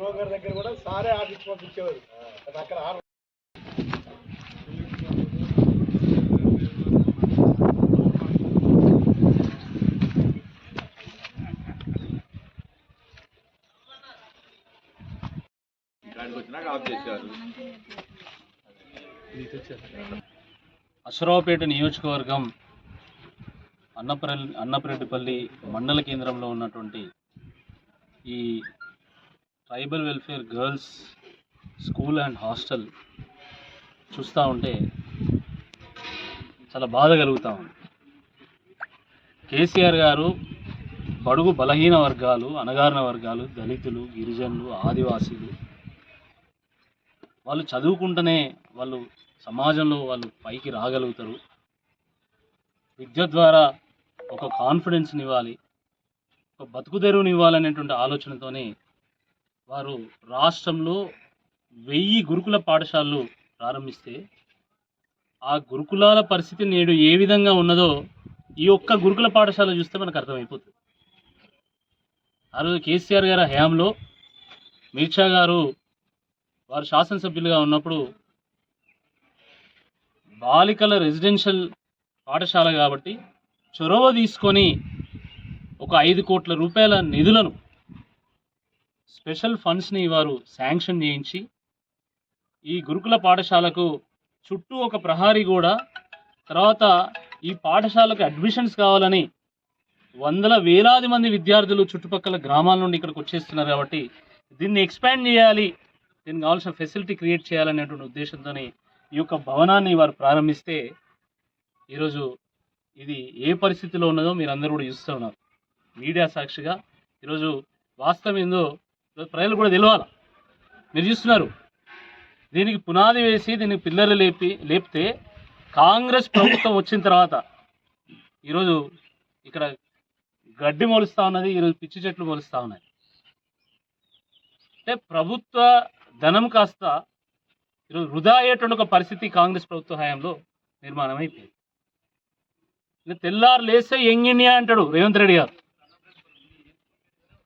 దివో గారి దగ్గర కూడా సారే ఆఫీస్ పంపించేవారు. అక్కడ అశ్వరావుపేట నియోజకవర్గం అన్నపరెల్ అన్నపరెడ్డిపల్లి మండల కేంద్రంలో ఉన్నటువంటి ఈ tribal welfare girls school and hostel చూస్తూ ఉంటే చాలా బాధ కలుగుతూ ఉంది. కేసీఆర్ గారు బడుగు బలహీన వర్గాలు అణగారిన వర్గాలు దళితులు గిరిజనులు ఆదివాసీలు వాళ్ళు చదువుకుంటేనే వాళ్ళు సమాజంలో వాళ్ళు పైకి రాగలుగుతారు. విద్య ద్వారా ఒక కాన్ఫిడెన్స్ని ఇవ్వాలి ఒక బతుకు తెరువుని ఇవ్వాలనేటువంటి ఆలోచనతోనే వారు రాష్ట్రంలో వెయ్యి గురుకుల పాఠశాలలు ప్రారంభిస్తే ఆ గురుకులాల పరిస్థితి నేడు ఏ విధంగా ఉన్నదో ఈ ఒక్క గురుకుల పాఠశాల చూస్తే మనకు అర్థమైపోతుంది. ఆ రోజు కేసీఆర్ గారి హయాంలో మీర్షా గారు వారు శాసనసభ్యులుగా ఉన్నప్పుడు బాలికల రెసిడెన్షియల్ పాఠశాల కాబట్టి చొరవ తీసుకొని ఒక ఐదు కోట్ల రూపాయల నిధులను స్పెషల్ ఫండ్స్ని వారు శాంక్షన్ చేయించి ఈ గురుకుల పాఠశాలకు చుట్టూ ఒక ప్రహారీ కూడా తర్వాత ఈ పాఠశాలకు అడ్మిషన్స్ కావాలని వందల వేలాది మంది విద్యార్థులు చుట్టుపక్కల గ్రామాల నుండి ఇక్కడికి వచ్చేస్తున్నారు కాబట్టి దీన్ని ఎక్స్పాండ్ చేయాలి దీనికి కావాల్సిన ఫెసిలిటీ క్రియేట్ చేయాలనేటువంటి ఉద్దేశంతో ఈ యొక్క భవనాన్ని వారు ప్రారంభిస్తే ఈరోజు ఇది ఏ పరిస్థితిలో ఉన్నదో మీరు అందరూ కూడా చూస్తూ ఉన్నారు. మీడియా సాక్షిగా ఈరోజు వాస్తవం ఏందో ప్రజలు కూడా తెలియాలి మీరు చూస్తున్నారు. దీనికి పునాది వేసి దీనికి పిల్లలు లేపి లేపితే కాంగ్రెస్ ప్రభుత్వం వచ్చిన తర్వాత ఈరోజు ఇక్కడ గడ్డి మొలుస్తూ ఉన్నది ఈరోజు పిచ్చి చెట్లు మొలుస్తూ ఉన్నాయి. అంటే ప్రభుత్వ ధనం కాస్త ఈరోజు వృధా అయ్యేటువంటి ఒక పరిస్థితి కాంగ్రెస్ ప్రభుత్వ హయాంలో నిర్మాణం అయిపోయింది తెల్లారు లేస్తే యంగ్ ఇండియా అంటాడు రేవంత్ రెడ్డి గారు.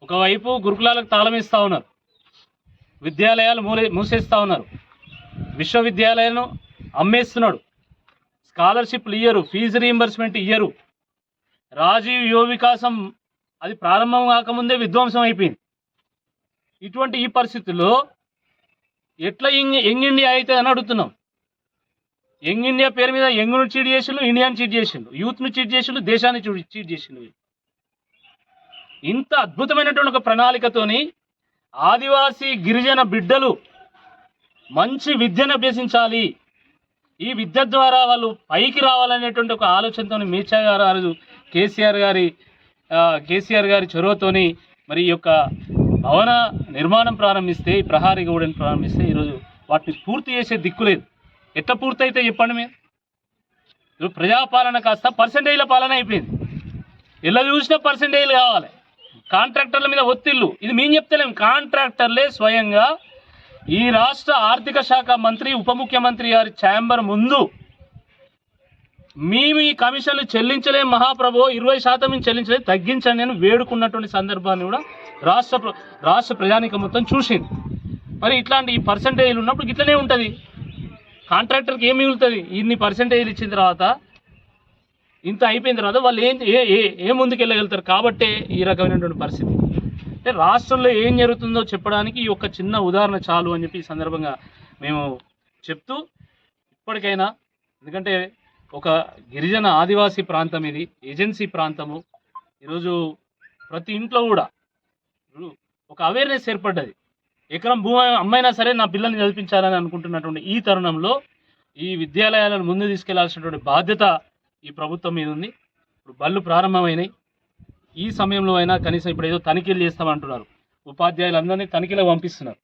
ఒకవైపు గురుకులాలకు తాళం ఇస్తూ ఉన్నారు. విద్యాలయాలు మూలే మూసేస్తూ ఉన్నారు. విశ్వవిద్యాలయాలను అమ్మేస్తున్నాడు. స్కాలర్షిప్లు ఇయ్యరు ఫీజు రీయింబర్స్మెంట్ ఇయ్యరు. రాజీవ్ యువ వికాసం అది ప్రారంభం కాకముందే విధ్వంసం అయిపోయింది. ఇటువంటి ఈ పరిస్థితుల్లో ఎట్లా యంగ్ యంగ్ ఇండియా అయితే అని అడుగుతున్నాం. యంగ్ ఇండియా పేరు మీద యంగ్ను చీట్ చేసిండు ఇండియాని చీట్ చేసిండు యూత్ను చీట్ చేసిండు దేశాన్ని చీట్ చేసిండు వీళ్ళు. ఇంత అద్భుతమైనటువంటి ఒక ప్రణాళికతోని ఆదివాసీ గిరిజన బిడ్డలు మంచి విద్యను అభ్యసించాలి. ఈ విద్య ద్వారా వాళ్ళు పైకి రావాలనేటువంటి ఒక ఆలోచనతో మీర్చా గారు కేసీఆర్ గారి కేసీఆర్ గారి చొరవతోని మరి ఈ యొక్క భవన నిర్మాణం ప్రారంభిస్తే ఈ ప్రహారీ గూడెని ప్రారంభిస్తే ఈరోజు వాటిని పూర్తి చేసే దిక్కు లేదు. ఎట్లా పూర్తయితే చెప్పండి మీరు? ఇప్పుడు ప్రజాపాలన కాస్త పర్సంటేజ్ల పాలన అయిపోయింది. ఎలా చూసినా పర్సంటేజ్లు కావాలి. కాంట్రాక్టర్ల మీద ఒత్తిళ్ళు ఇది మేము చెప్తలేం. కాంట్రాక్టర్లే స్వయంగా ఈ రాష్ట్ర ఆర్థిక శాఖ మంత్రి ఉప ముఖ్యమంత్రి గారి ఛాంబర్ ముందు మేము ఈ కమిషన్లు చెల్లించలేం మహాప్రభు. ఇరవై శాతం మేము చెల్లించలేదు. తగ్గించండి అని వేడుకున్నటువంటి సందర్భాన్ని కూడా రాష్ట్ర ప్ర- రాష్ట్ర ప్రజానికం మొత్తం చూసింది. మరి ఇట్లాంటి ఈ పర్సంటేజ్లు ఉన్నప్పుడు ఇట్లనే ఉంటుంది. కాంట్రాక్టర్కి ఏం మిగులుతుంది? ఇన్ని పర్సంటేజ్లు ఇచ్చిన తర్వాత ఇంత అయిపోయిన తర్వాత వాళ్ళు ఏం ఏ ఏ ఏ కాబట్టే ఈ రకమైనటువంటి పరిస్థితి. అంటే రాష్ట్రంలో ఏం జరుగుతుందో చెప్పడానికి ఈ యొక్క చిన్న ఉదాహరణ చాలు అని చెప్పి ఈ సందర్భంగా మేము చెప్తూ ఇప్పటికైనా ఎందుకంటే ఒక గిరిజన ఆదివాసీ ప్రాంతం ఇది ఏజెన్సీ ప్రాంతము. ఈరోజు ప్రతి ఇంట్లో కూడా ఒక అవేర్నెస్ ఏర్పడ్డది. ఎకరం భూమి అమ్మైనా సరే నా పిల్లల్ని చదివించాలని అనుకుంటున్నటువంటి ఈ తరుణంలో ఈ విద్యాలయాలను ముందు తీసుకెళ్ళాల్సినటువంటి బాధ్యత ఈ ప్రభుత్వం మీద ఉంది. ఇప్పుడు బళ్ళు ప్రారంభమైనాయి. ఈ సమయంలో అయినా కనీసం ఇప్పుడు ఏదో తనిఖీలు చేస్తామంటున్నారు. ఉపాధ్యాయులందరినీ తనిఖీలకు పంపిస్తున్నారు.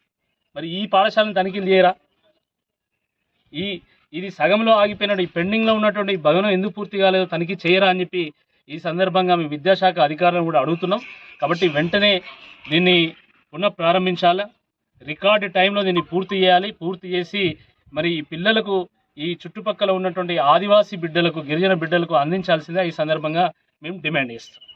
మరి ఈ పాఠశాలను తనిఖీలు చేయరా? ఈ ఇది సగంలో ఆగిపోయినట్టు ఈ పెండింగ్లో ఉన్నటువంటి ఈ భవనం ఎందుకు పూర్తి కాలేదో తనిఖీ చేయరా అని చెప్పి ఈ సందర్భంగా మేము విద్యాశాఖ అధికారులను కూడా అడుగుతున్నాం. కాబట్టి వెంటనే దీన్ని పునః ప్రారంభించాలా రికార్డు టైంలో దీన్ని పూర్తి చేయాలి. పూర్తి చేసి మరి ఈ పిల్లలకు ఈ చుట్టుపక్కల ఉన్నటువంటి ఆదివాసీ బిడ్డలకు గిరిజన బిడ్డలకు అందించాల్సిందే ఈ సందర్భంగా మేము డిమాండ్ చేస్తాం